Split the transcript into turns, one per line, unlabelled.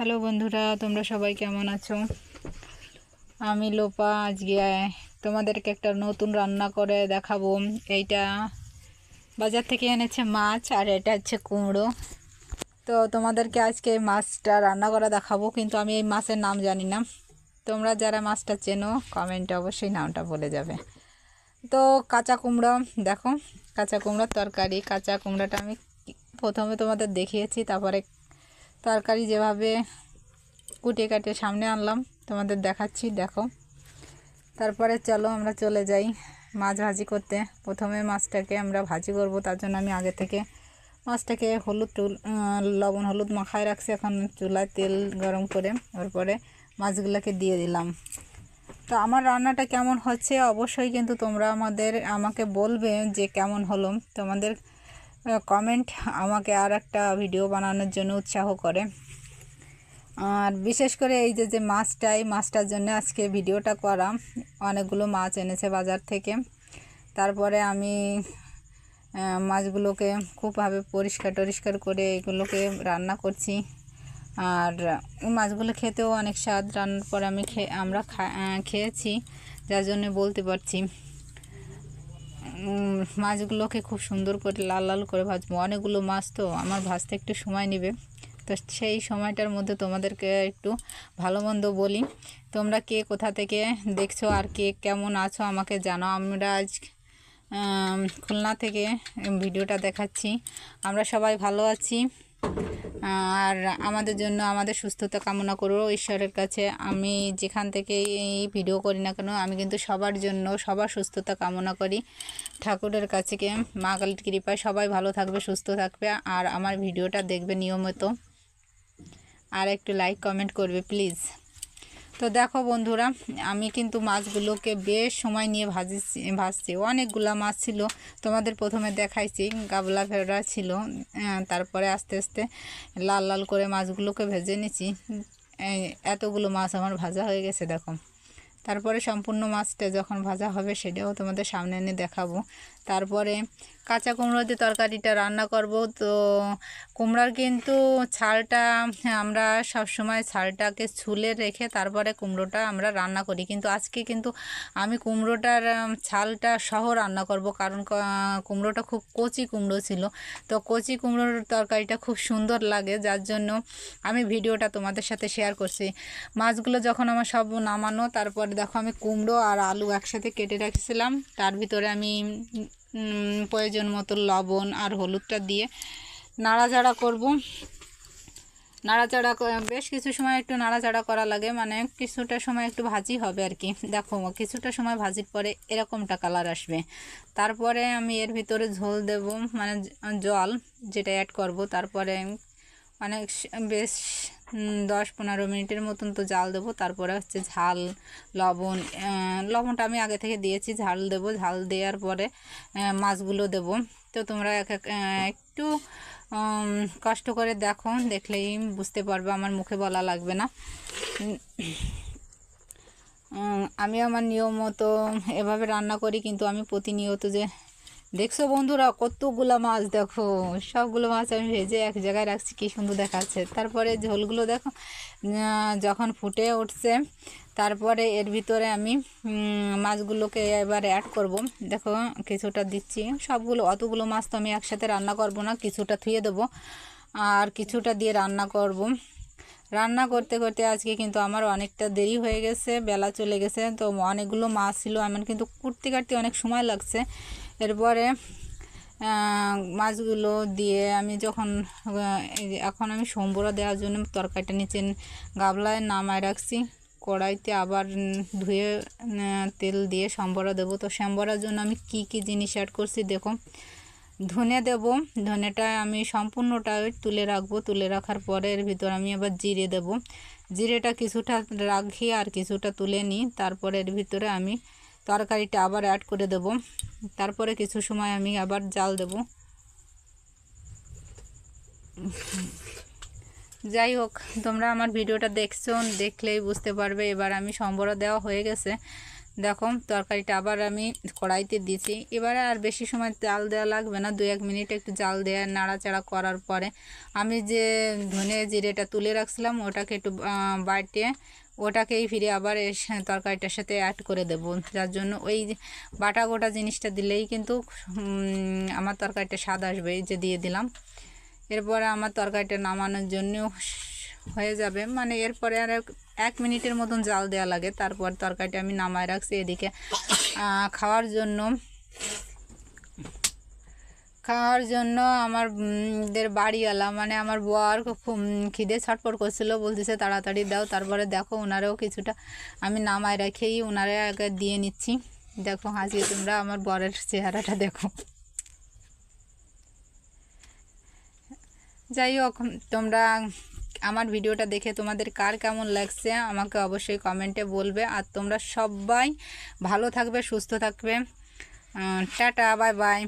Hello বন্ধুরা, তোমরা সবাই কেমন আছো? আমি লোপা, আজকে তোমাদেরকে একটা নতুন রান্না করে দেখাবো। এইটা বাজার থেকে এনেছে মাছ আর এটা হচ্ছে কুমড়ো। তো তোমাদেরকে আজকে মাছটা রান্না করে দেখাবো, কিন্তু আমি এই মাছের নাম জানি না। তোমরা যারা মাছটা চেনো, কমেন্টে অবশ্যই নামটা বলে যাবে। তো কাঁচা কুমড়ো, দেখো, কাঁচা কুমড়োর তরকারি। কাঁচা কুমড়োটা আমি প্রথমে তোমাদের দেখিয়েছি, তারপরে তরকারি যেভাবে কুটে কাটে সামনে আনলাম, তোমাদের দেখাচ্ছি, দেখো। তারপরে চলো আমরা চলে যাই মাছ ভাজি করতে। প্রথমে মাছটাকে আমরা ভাজি করব, তার জন্য আমি আগে থেকে মাছটাকে হলুদ লবণ হলুদ মাখায় রাখছি এখন চুলায় তেল গরম করে, তারপরে মাছগুলোকে দিয়ে দিলাম। তো আমার রান্নাটা কেমন হচ্ছে অবশ্যই কিন্তু তোমরা আমাদের, আমাকে বলবে যে কেমন হলো। তোমাদের কমেন্ট আমাকে আর একটা ভিডিও বানানোর জন্য উৎসাহ করে। আর বিশেষ করে এই যে যে মাছটাই, মাছটার জন্য আজকে ভিডিওটা করা অনেকগুলো মাছ এনেছে বাজার থেকে। তারপরে আমি মাছগুলোকে খুবভাবে পরিষ্কার টরিষ্কার করে এগুলোকে রান্না করছি। আর মাছগুলো খেতেও অনেক স্বাদ। রান্নার পরে আমি খেয়ে আমরা খেয়েছি, যার জন্য বলতে পারছি। মাছগুলোকে খুব সুন্দর করে লাল লাল করে ভাজবো। অনেকগুলো মাছ তো আমার ভাজতে একটু সময় নেবে। তো সেই সময়টার মধ্যে তোমাদেরকে একটু ভালো মন্দ বলি। তোমরা কে কোথা থেকে দেখছ আর কে কেমন আছো আমাকে জানো আমরা আজ খুলনা থেকে ভিডিওটা দেখাচ্ছি। আমরা সবাই ভালো আছি। আর আমাদের জন্য আমাদের সুস্থতা কামনা করব ঈশ্বরের কাছে। আমি যেখান থেকে এই ভিডিও করি না কেন, আমি কিন্তু সবার জন্য সবার সুস্থতা কামনা করি। ঠাকুরের কাছে মা কালীর কৃপায় সবাই ভালো থাকবে, সুস্থ থাকবে। আর আমার ভিডিওটা দেখবে নিয়মিত। আর একটু লাইক কমেন্ট করবে প্লিজ তো দেখো বন্ধুরা, আমি কিন্তু মাছগুলোকে বেশ সময় নিয়ে ভাজিছি, ভাজছি। অনেকগুলা মাছ ছিল, তোমাদের প্রথমে দেখাইছি, গাবলা ফেরা ছিল তারপরে আস্তে আস্তে লাল লাল করে মাছগুলোকে ভেজে নিছি। এতগুলো মাছ আমার ভাজা হয়ে গেছে, দেখো। তারপরে সম্পূর্ণ মাছটা যখন ভাজা হবে, সেটাও তোমাদের সামনে এনে দেখাবো। তারপরে কাঁচা কুমড়ো দিয়ে তরকারিটা রান্না করব। তো কুমড়ার কিন্তু ছালটা, আমরা সব সময় ছালটাকে ছুলে রেখে তারপরে কুমড়োটা আমরা রান্না করি। কিন্তু আজকে কিন্তু আমি কুমড়োটার ছালটা সহ রান্না করব। কারণ কুমড়োটা খুব কচি কুমড়ো ছিল। তো কচি কুমড়োর তরকারিটা খুব সুন্দর লাগে। যার জন্য আমি ভিডিওটা তোমাদের সাথে শেয়ার করছি। মাছগুলো যখন আমার সব নামানো, তারপরে দেখো আমি কুমড়ো আর আলু একসাথে কেটে রাখছিলাম। তার ভিতরে আমি প্রয়োজন মতো লবণ আর হলুদটা দিয়ে নাড়াচাড়া করব। নাড়াচাড়া বেশ কিছু সময় একটু নাড়াচাড়া করা লাগে মানে কিছুটা সময় একটু ভাজি হবে আর কি। দেখো, কিছুটা সময় ভাজির পরে এরকমটা কালার আসবে। তারপরে আমি এর ভিতরে ঝোল দেব মানে জল যেটা অ্যাড করব, তারপরে অনেক বেশ দশ পনেরো মিনিটের মতন তো জাল দেবো। তারপরে হচ্ছে ঝাল, লবণ লবণটা আমি আগে থেকে দিয়েছি, ঝাল দেবো। ঝাল দেওয়ার পরে মাছগুলো দেব। তো তোমরা এক একটু কষ্ট করে দেখো, দেখলেই বুঝতে পারবে, আমার মুখে বলা লাগবে না। আমি আমার নিয়ম মতো এভাবে রান্না করি, কিন্তু আমি প্রতিনিয়ত যে দেখছ বন্ধুরা, কতগুলো মাছ দেখো। সবগুলো মাছ আমি ভেজে এক জায়গায় রাখছি, কী সুন্দর দেখাচ্ছে। তারপরে ঝোলগুলো দেখো যখন ফুটে উঠছে, তারপরে এর ভিতরে আমি মাছগুলোকে এবার অ্যাড করব। দেখো, কিছুটা দিচ্ছি। সবগুলো, অতগুলো মাছ তো আমি একসাথে রান্না করব না, কিছুটা থুয়ে দেবো। আর কিছুটা দিয়ে রান্না করব। রান্না করতে করতে আজকে কিন্তু আমার অনেকটা দেরি হয়ে গেছে, বেলা চলে গেছে। তো অনেকগুলো মাছ ছিল আমার কিন্তু কুটতে কাটতে অনেক সময় লাগছে। এরপরে মাছগুলো দিয়ে আমি যখন এখন আমি সম্বরা দেওয়ার জন্য তরকারিটা নিচে গাবলায় নামায় রাখছি। কড়াইতে আবার ধুয়ে তেল দিয়ে সম্বরা দেবো। তো সম্বরার জন্য আমি কি কি জিনিস অ্যাড করছি দেখো। ধনে দেব, ধনেটা আমি সম্পূর্ণটা তুলে রাখব। তুলে রাখার পরে এর ভিতর আমি আবার জিরে দেব। জিরেটা কিছুটা রাখি আর কিছুটা তুলে নিই। তারপরে এর ভিতরে আমি তরকারিটা আবার অ্যাড করে দেব। তারপরে কিছু সময় আমি আবার জাল দেব। যাই হোক, তোমরা আমার ভিডিওটা দেখছ, দেখলেই বুঝতে পারবে। এবার আমি সম্বরা দেওয়া হয়ে গেছে। দেখো, তরকারিটা আবার আমি কড়াইতে দিয়েছি। এবারে আর বেশি সময় জাল দেওয়া লাগবে না দু এক মিনিট একটু জাল দেওয়া নাড়াচাড়া করার পরে। আমি যে ধনে জিরেটা তুলে রাখছিলাম, ওটাকে একটু বাটিয়ে ওটাকেই ফিরে আবার তরকারিটার সাথে অ্যাড করে দেব। যার জন্য ওই বাটা গোটা জিনিসটা দিলেই কিন্তু আমার তরকারিটা স্বাদ আসবে যে দিয়ে দিলাম। এরপরে আমার তরকারিটা নামানোর জন্য হয়ে যাবে। মানে এরপরে আর এক- মিনিটের মতন জাল দেওয়া লাগে। তারপর তরকারিটা আমি নামায় রাখছি এদিকে। খাওয়ার জন্য। খাওয়ার জন্য আমার দের বাড়িওয়ালা মানে আমার বর খুব খিদে ছটপট করছিল। বলতেছে, তাড়াতাড়ি দাও। তারপরে দেখো ওনারেও কিছুটা আমি নামায় রেখেই ওনারে আগে দিয়ে নিচ্ছি। দেখো আজকে তোমরা আমার বরের চেহারাটা দেখো। যাই হোক, তোমরা আমার ভিডিওটা দেখে তোমাদের কার কেমন লাগছে, আমাকে অবশ্যই কমেন্টে বলবে। আর তোমরা সবাই ভালো থাকবে, সুস্থ থাকবে। Tata, bye bye.